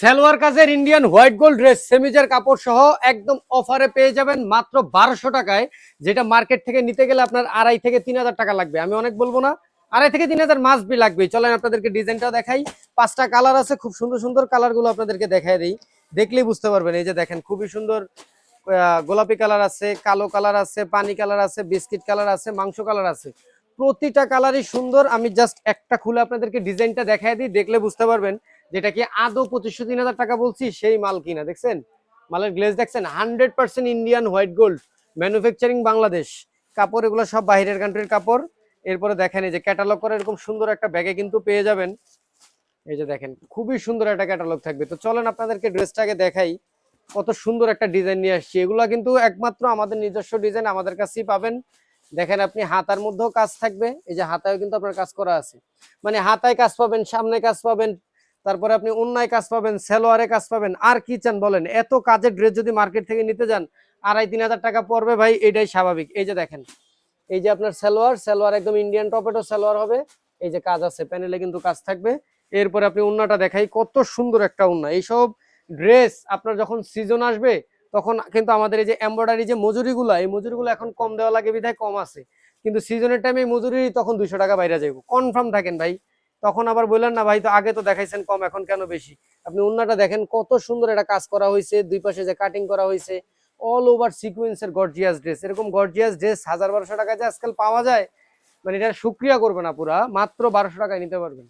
সালোয়ার কাজের Indian white gold dress সেমিজের কাপড় সহ একদম অফারে পেয়ে যাবেন মাত্র বারোশো টাকায়, যেটা মার্কেট থেকে নিতে গেলে আপনার আড়াই থেকে তিন হাজার টাকা লাগবে। আমি অনেক বলব না, আড়াই থেকে তিন হাজার মাস বি লাগবে চলেন আপনাদেরকে ডিজাইনটা দেখাই। পাঁচটা কালার আছে, খুব সুন্দর সুন্দর কালারগুলো আপনাদেরকে দেখাই দিই। দেখলেই বুঝতে পারবেন, এই যে দেখেন, খুবই সুন্দর গোলাপি কালার আছে, কালো কালার আছে, পানি কালার আছে, বিস্কিট কালার আছে, মাংস কালার আছে। প্রতিটা কালারই সুন্দর। আমি জাস্ট একটা খুলে আপনাদেরকে ডিজাইনটা দেখাই দিই, দেখলে বুঝতে পারবেন। যেটা কি আদৌ পঁচিশশো তিন হাজার টাকা বলছি, সেই মাল কিনা, দেখছেন? মালের গ্লেজ দেখছেন? Hundred percent Indian white gold manufacturing Bangladesh কাপড় এগুলো সব বাইরের কান্ট্রির কাপড়। এরপরে দেখেন এই যে ক্যাটালগ করে এরকম সুন্দর একটা ব্যাগে কিন্তু পেয়ে যাবেন। এই যে দেখেন, খুবই সুন্দর একটা ক্যাটালগ থাকবে। তো চলেন আপনাদেরকে ড্রেসটাকে দেখাই, কত সুন্দর একটা ডিজাইন নিয়ে আসছি। এগুলো কিন্তু একমাত্র আমাদের নিজস্ব ডিজাইন আমাদের কাছেই পাবেন। দেখেন আপনি হাতার মধ্যেও কাজ থাকবে, এই যে হাতায়ও কিন্তু আপনার কাজ করা আছে। মানে হাতায় কাজ পাবেন, সামনে কাজ পাবেন তারপরে আপনি অন্যায় কাজ পাবেন, সেলোয়ারে কাজ পাবেন, আর কি চান বলেন? এত কাজের ড্রেস যদি মার্কেট থেকে নিতে যান, আড়াই তিন হাজার টাকা পড়বে ভাই, এটাই স্বাভাবিক। এই যে দেখেন, এই যে আপনার সালোয়ার সালোয়ার একদম ইন্ডিয়ান টপেটো সালোয়ার হবে। এই যে কাজ আছে প্যানেলে কিন্তু কাজ থাকবে। এরপরে আপনি উন্নাটা দেখাই, কত সুন্দর একটা উন্না। এইসব ড্রেস আপনার যখন সিজন আসবে, তখন কিন্তু আমাদের এই যে এমব্রয়ডারি যে মজুরিগুলো, এই মজুরিগুলো এখন কম দেওয়া লাগে, বিধায় কম আছে। কিন্তু সিজনের টাইমে মজুরি তখন দুইশো টাকা বাইরে যাইব। কনফার্ম থাকেন ভাই। তখন আবার বললেন, না ভাই, তো আগে তো দেখাইছেন কম, এখন কেন বেশি? আপনি অন্যটা দেখেন কত সুন্দর এটা কাজ করা হয়েছে দুই পাশে যে কাটিং করা হয়েছে অল ওভার সিকুয়েন্সের গর্জিয়াস ড্রেস এরকম গর্জিয়াস ড্রেস হাজার বারোশো টাকায় যে আজকাল পাওয়া যায় মানে এটা সুক্রিয়া করবে না পুরা, মাত্র বারোশো টাকায় নিতে পারবেন।